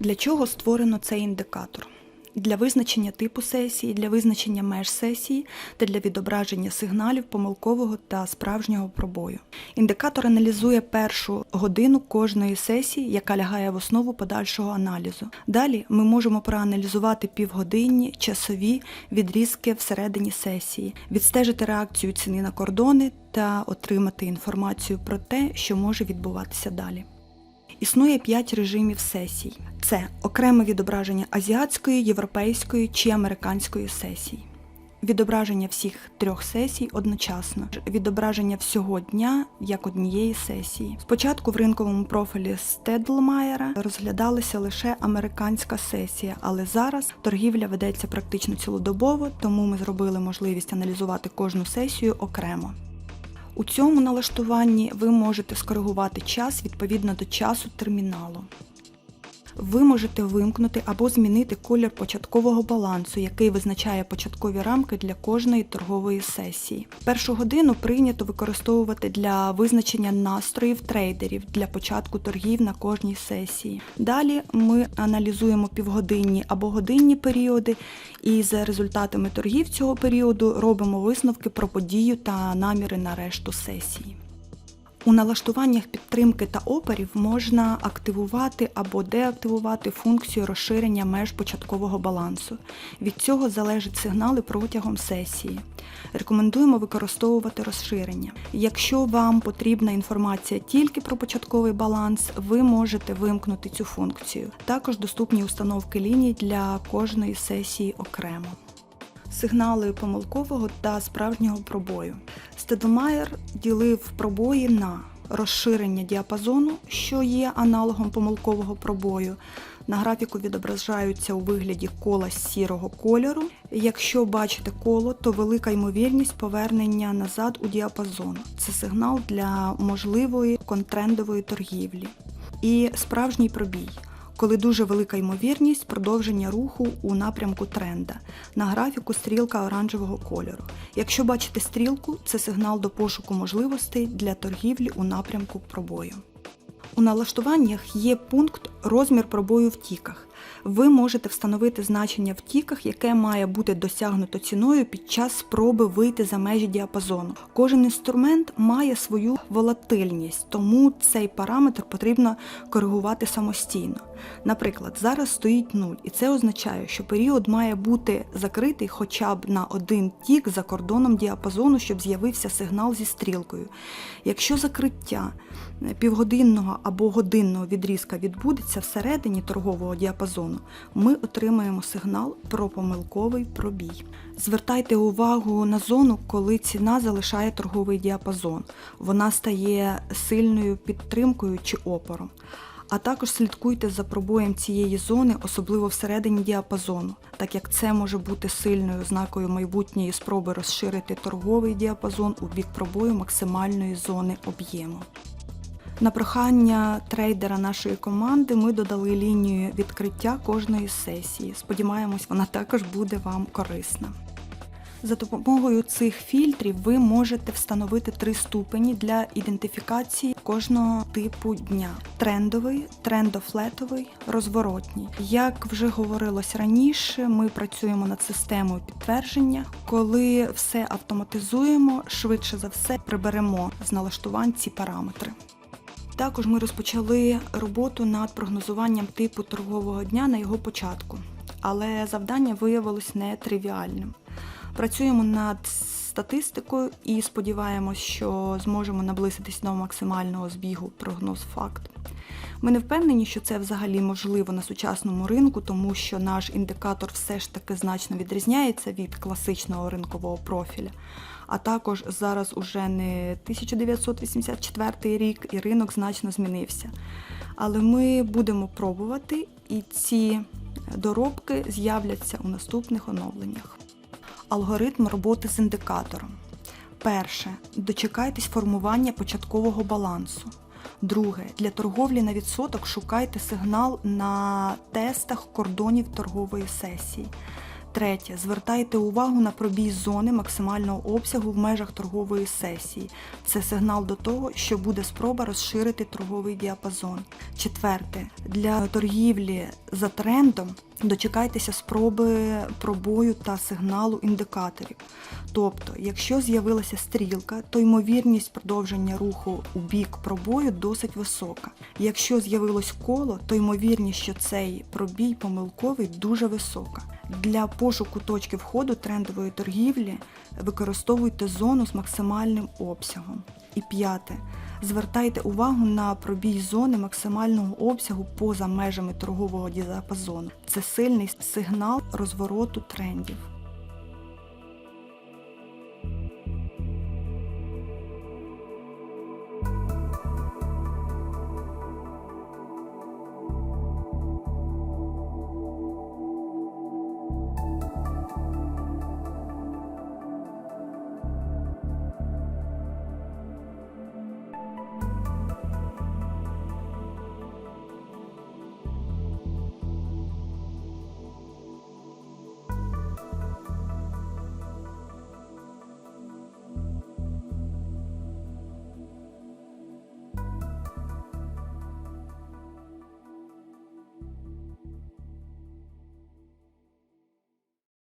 Для чого створено цей індикатор? Для визначення типу сесії, для визначення меж сесії та для відображення сигналів помилкового та справжнього пробою. Індикатор аналізує першу годину кожної сесії, яка лягає в основу подальшого аналізу. Далі ми можемо проаналізувати півгодинні часові відрізки всередині сесії, відстежити реакцію ціни на кордони та отримати інформацію про те, що може відбуватися далі. Існує п'ять режимів сесій: це окреме відображення азіатської, європейської чи американської сесій. Відображення всіх трьох сесій одночасно, відображення всього дня як однієї сесії. Спочатку в ринковому профілі Стедлмаєра розглядалася лише американська сесія, але зараз торгівля ведеться практично цілодобово, тому ми зробили можливість аналізувати кожну сесію окремо. У цьому налаштуванні ви можете скоригувати час відповідно до часу терміналу. Ви можете вимкнути або змінити колір початкового балансу, який визначає початкові рамки для кожної торгової сесії. Першу годину прийнято використовувати для визначення настроїв трейдерів для початку торгів на кожній сесії. Далі ми аналізуємо півгодинні або годинні періоди, і за результатами торгів цього періоду робимо висновки про подію та наміри на решту сесії. У налаштуваннях підтримки та опорів можна активувати або деактивувати функцію розширення меж початкового балансу. Від цього залежать сигнали протягом сесії. Рекомендуємо використовувати розширення. Якщо вам потрібна інформація тільки про початковий баланс, ви можете вимкнути цю функцію. Також доступні установки ліній для кожної сесії окремо сигнали помилкового та справжнього пробою. Стедлмаєр ділив пробої на розширення діапазону, що є аналогом помилкового пробою. На графіку відображаються у вигляді кола сірого кольору. Якщо бачите коло, то велика ймовірність повернення назад у діапазон. Це сигнал для можливої контрендової торгівлі. І справжній пробій коли дуже велика ймовірність продовження руху у напрямку тренда. На графіку стрілка оранжевого кольору. Якщо бачите стрілку, це сигнал до пошуку можливостей для торгівлі у напрямку пробою. У налаштуваннях є пункт розмір пробою в тіках. Ви можете встановити значення в тіках, яке має бути досягнуто ціною під час спроби вийти за межі діапазону. Кожен інструмент має свою волатильність, тому цей параметр потрібно коригувати самостійно. Наприклад, зараз стоїть 0, і це означає, що період має бути закритий хоча б на один тік за кордоном діапазону, щоб з'явився сигнал зі стрілкою. Якщо закриття півгодинного або годинного відрізка відбудеться всередині торгового діапазону, ми отримаємо сигнал про помилковий пробій. Звертайте увагу на зону, коли ціна залишає торговий діапазон. Вона стає сильною підтримкою чи опором. А також слідкуйте за пробоєм цієї зони, особливо всередині діапазону, так як це може бути сильною ознакою майбутньої спроби розширити торговий діапазон у бік пробою максимальної зони об'єму. На прохання трейдера нашої команди ми додали лінію відкриття кожної сесії. Сподіваємось, вона також буде вам корисна. За допомогою цих фільтрів ви можете встановити три ступені для ідентифікації кожного типу дня: трендовий, трендофлетовий, розворотній. Як вже говорилось раніше, ми працюємо над системою підтвердження. Коли все автоматизуємо, швидше за все приберемо з налаштувань ці параметри. Також ми розпочали роботу над прогнозуванням типу торгового дня на його початку, але завдання виявилось нетривіальним. Працюємо над статистикою і сподіваємось, що зможемо наблизитись до максимального збігу прогноз-факт. Ми не впевнені, що це взагалі можливо на сучасному ринку, тому що наш індикатор все ж таки значно відрізняється від класичного ринкового профіля. А також зараз уже не 1984 рік і ринок значно змінився. Але ми будемо пробувати, і ці доробки з'являться у наступних оновленнях. Алгоритм роботи з індикатором. Перше. Дочекайтесь формування початкового балансу. Друге, для торговлі на відсоток шукайте сигнал на тестах кордонів торгової сесії. Третє. Звертайте увагу на пробій зони максимального обсягу в межах торгової сесії. Це сигнал до того, що буде спроба розширити торговий діапазон. Четверте. Для торгівлі за трендом дочекайтеся спроби пробою та сигналу індикаторів. Тобто, якщо з'явилася стрілка, то ймовірність продовження руху у бік пробою досить висока. Якщо з'явилось коло, то ймовірність, що цей пробій помилковий дуже висока. Для пошуку точки входу трендової торгівлі використовуйте зону з максимальним обсягом. І п'яте. Звертайте увагу на пробій зони максимального обсягу поза межами торгового діапазону. Це сильний сигнал розвороту трендів.